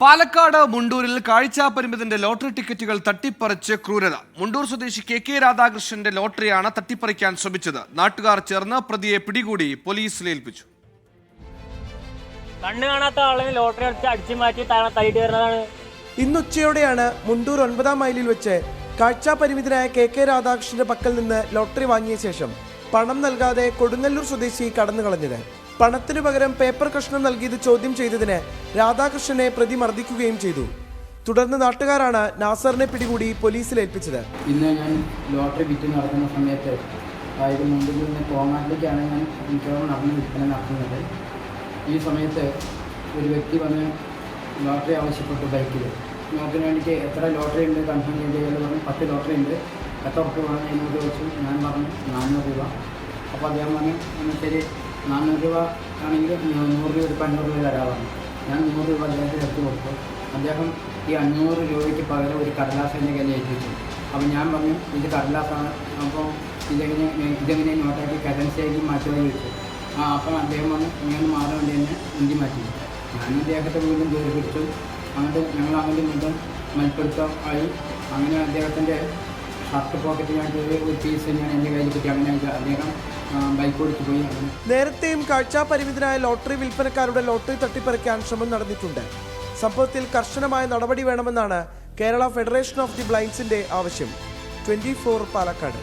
Palakkad മുണ്ടൂരിൽ കാഴ്ചാ പരിമിതന്റെ lottery ടിക്കറ്റുകൾ തട്ടിപ്പറിച്ച് ക്രൂരത. മുണ്ടൂർ സ്വദേശി കെ കെ രാധാകൃഷ്ണന്റെ ലോട്ടറിയാണ് തട്ടിപ്പറിക്കാൻ ശ്രമിച്ചത്. നാട്ടുകാർ ചേർന്ന് പ്രതിയെ പിടികൂടി പോലീസിൽ ഏൽപ്പിച്ചു. കണ്ണ് കാണാത്ത ആളിന് ലോട്ടറി അടിച്ച് അടിച്ചു മാറ്റി വരുന്നതാണ്. ഇന്നുച്ചയോടെയാണ് മുണ്ടൂർ ഒൻപതാം മൈലിൽ വെച്ച് കാഴ്ചാ പരിമിതനായ കെ കെ രാധാകൃഷ്ണന്റെ പക്കൽ നിന്ന് ലോട്ടറി വാങ്ങിയ ശേഷം പണം നൽകാതെ കൊടുങ്ങല്ലൂർ സ്വദേശി കടന്നു കളഞ്ഞത് പണത്തിനു പകരം പേപ്പർ കഷ്ണം നൽകിയത് ചോദ്യം ചെയ്തതിന് രാധാകൃഷ്ണനെ പ്രതി മർദ്ദിക്കുകയും ചെയ്തു. തുടർന്ന് നാട്ടുകാരാണ് നാസറിനെ പിടികൂടി പോലീസിൽ ഏൽപ്പിച്ചത്. ഇന്ന് ഞാൻ ലോട്ടറി വിറ്റ് നടക്കുന്ന സമയത്ത് അതായത് മുമ്പിൽ നിന്ന് കോങ്ങാട്ടിലേക്കാണ് ഞാൻ മിക്കവാറും നടന്ന് വിൽപ്പന നടത്തുന്നത്. ഈ സമയത്ത് ഒരു വ്യക്തി വന്ന് ലോട്ടറി ആവശ്യപ്പെട്ടു ബൈക്കിൽ. നോക്കിന് വേണ്ടിയിട്ട് എത്ര ലോട്ടറി ഉണ്ട് കൺഫേം ചെയ്ത് പറഞ്ഞു പത്ത് ലോട്ടറി ഉണ്ട്. എത്ര ഉറപ്പ് വേണം എന്നോട് ചോദിച്ചു. ഞാൻ പറഞ്ഞു നാനൂറ് രൂപ. അപ്പോൾ അദ്ദേഹം പറഞ്ഞു എന്നിട്ട് നാനൂറ് രൂപ ആണെങ്കിൽ നൂറ് രൂപ ഇപ്പം അഞ്ഞൂറ് രൂപ തരാമെന്ന് ഞാൻ നൂറ് രൂപ അദ്ദേഹത്തിന് എടുത്ത് കൊടുത്തു. അദ്ദേഹം ഈ അഞ്ഞൂറ് രൂപയ്ക്ക് പകരം ഒരു കടലാസ് എന്റെ കയ്യിൽ ഏൽപ്പിച്ചു. അപ്പോൾ ഞാൻ പറഞ്ഞു ഇത് കടലാസാണ്. അപ്പോൾ ഇതെങ്ങനെ ഇതെങ്ങനെ നോട്ടാക്കി കറൻസിയാക്കി മാറ്റുമെന്ന് ചോദിച്ചു. ആ അപ്പം അദ്ദേഹം പറഞ്ഞു ഇങ്ങനെ മാറാൻ വേണ്ടി തന്നെ ഇന്ത്യ മാറ്റി. ഞാൻ അദ്ദേഹത്തെ വീണ്ടും ജോലി പിടിച്ചു അങ്ങോട്ട് ഞങ്ങൾ അങ്ങോട്ട് വീണ്ടും മൽപ്പിടുത്തം ആയി. അങ്ങനെ അദ്ദേഹത്തിന്റെ ഷർട്ട് പോക്കറ്റ് ഒരു പീസ് ഞാൻ എന്റെ കയ്യിൽ കിട്ടി. അങ്ങനെ അദ്ദേഹം ബൈക്ക് നേരത്തെയും കാഴ്ചാ പരിമിതനായ ലോട്ടറി വിൽപ്പനക്കാരുടെ ലോട്ടറി തട്ടിപ്പറിക്കാൻ ശ്രമം നടന്നിട്ടുണ്ട്. സംഭവത്തിൽ കർശനമായ നടപടി വേണമെന്നാണ് കേരള ഫെഡറേഷൻ ഓഫ് ദി ബ്ലൈൻഡ്സിന്റെ ആവശ്യം. Twenty four Palakkad.